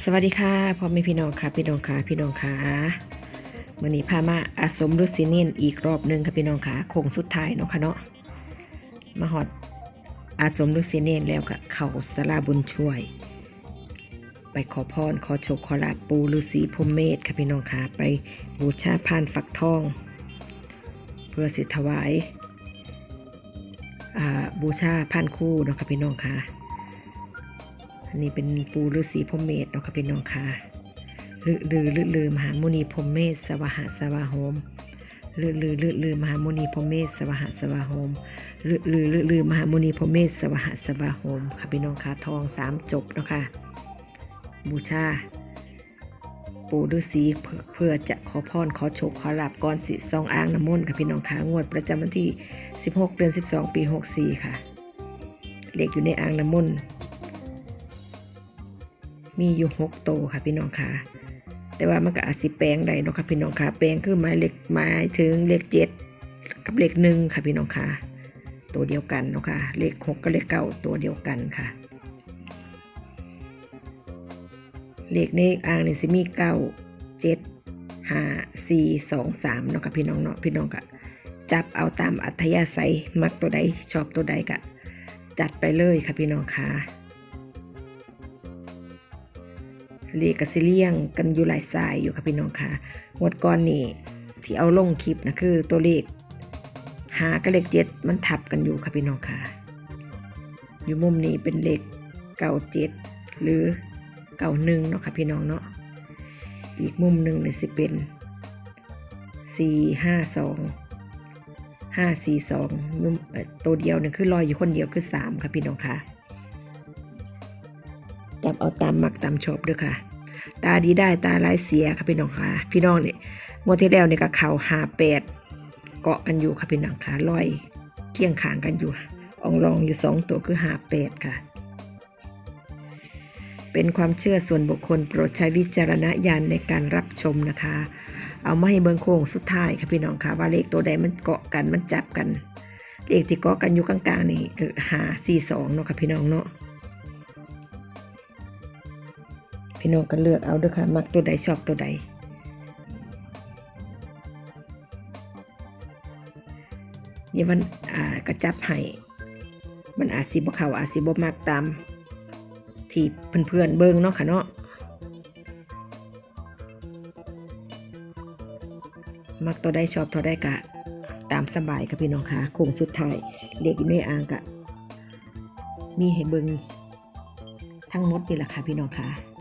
สวัสดีค่ะพ่อแม่พี่น้องค่ะ พี่น้องค่ะพี่น้องค่ะมื่อนี้พามาอาสมฤษีเนนอีกรอบหนึ่งค่ะพี่น้องค่ะคงสุดท้ายเนาะค่ะเนาะมาหอดอาสมฤษีเนนแล้วก็เข่าสลาบุญช่วย ไปขอพรขอโชคขอลาปูฤาษีพรมเมธค่ะพี่น้องค่ะไปบูชาพานฝักทอง เพื่อสิถวายบูชาพานคู่เนาะค่ะพี่น้องค่ะ อันนี้เป็นปูฤาษีพรมเมธเนาะค่ะพี่น้องค่ะลือลือลือลือมหามุนีพรมเมธสวหาสวาโหมลือลือลือลือมหามุนีพรมเมธสวหาสวาโหมลือลือลือลือมหามุนีพรมเมธสวหาสวาโหมค่ะพี่น้องค่ะทองสามจบเนาะค่ะบูชาปูฤาษีเพื่อจะขอพรขอโชคขอลาบก่อนสิซองอ่างน้ำมนต์ค่ะพี่น้องค่ะงวดประจำวันที่ 16 เดือน 12 ปี 64 ค่ะ เลขอยู่ในอ่างน้ำมนต์ มีอยู่หกโตค่ะพี่น้องค่ะ แต่ว่ามันก็อาจสิแปลงได้เนาะค่ะพี่น้องค่ะ แปลงคือหมายเลขหมายถึงเลขเจ็ดกับเลขหนึ่งค่ะพี่น้องค่ะ ตัวเดียวกันเนาะค่ะ เลขหกกับเลขเก้าตัวเดียวกันค่ะ เลขในอ่างนี่สิมีเก้าเจ็ดห้าสี่สองสามเนาะค่ะพี่น้องเนาะพี่น้องก็จับเอาตามอัธยาศัยมักตัวใดชอบตัวใดก็จัดไปเลยค่ะพี่น้องค่ะ เลขกสิเลียงกันอยู่หลายสายอยู่ค่ะพี่น้องค่ะงวดก่อนนี่ที่เอาลงคลิปนะคือตัวเลขหากับเลขเจ็ดมันทับกันอยู่ค่ะพี่น้องค่ะ อยู่มุมนี้เป็นเลขเก้าเจ็ดหรือเก้าหนึ่งเนาะค่ะพี่น้องเนาะอีกมุมหนึ่งเนี่ยสิเป็นสี่ห้าสองห้าสี่สองตัวเดียวเนี่ยคือลอยอยู่คนเดียวคือสามค่ะพี่น้องค่ะ จับเอาตามมักตามชอบด้วยค่ะ ตาดีได้ตาร้ายเสียค่ะพี่น้องค่ะ พี่น้องเนี่ยงวดที่แล้วเนี่ยก็เข่าหาแปดเกาะกันอยู่ค่ะพี่น้องค่ะลอยเคียงขางกันอยู่อองรองอยู่สองตัวคือหาแปดค่ะ เป็นความเชื่อส่วนบุคคลโปรดใช้วิจารณญาณในการรับชมนะคะ เอามาให้เบิงโค้งสุดท้ายค่ะพี่น้องค่ะว่าเลขตัวใดมันเกาะกันมันจับกันเลขที่เกาะกันอยู่กลางๆนี่คือหาสี่สองเนาะค่ะพี่น้องเนาะ พี่น้องก็เลือกเอาด้วยค่ะ มักตัวใดชอบตัวใด เดี๋ยวมันอ่ากระจับให้มันอาจสิบ่เขาอาจสิบ่มักตาม ที่เพื่อนๆเบิ่งเนาะค่ะเนาะมักตัวใดชอบตัวใดกะ ตามสบายค่ะพี่น้องค่ะโค้งสุดท้ายเด็กอยู่ในอ่างกะ มีให้เบิงทั้งหมดนี่แหละค่ะพี่น้องค่ะ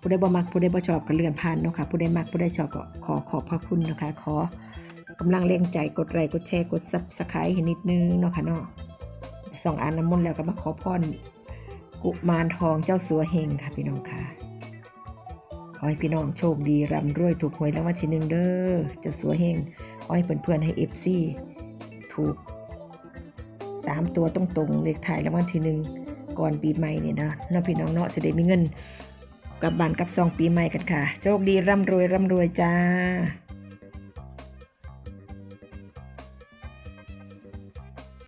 ผู้ใดบ่มักผู้ใดบ่ชอบก็เลื่อนผ่านเนาะค่ะผู้ใดมักผู้ใดชอบก็ขอขอบพระคุณนะคะ ขอกำลังแรงใจกดไลค์กดแชร์กด Subscribe ให้นิดนึงเนาะค่ะเนาะสองอ่านน้ำมนต์แล้วก็มาขอพรกุมารทองเจ้าสัวเฮงค่ะพี่น้องค่ะ ขอให้พี่น้องโชคดีร่ำรวยถูกหวยรางวัลที่หนึ่งเด้อเจ้าสัวเฮงขอให้เพื่อนๆให้ FC ถูกสามตัวตรงๆเลขท้ายรางวัลที่หนึ่งก่อนปีใหม่เนี่ยนะเนาะพี่น้องเนาะสิได้มีเงิน กับบ้านกับซองปีใหม่กันค่ะ โชคดีร่ำรวยร่ำรวยจ้า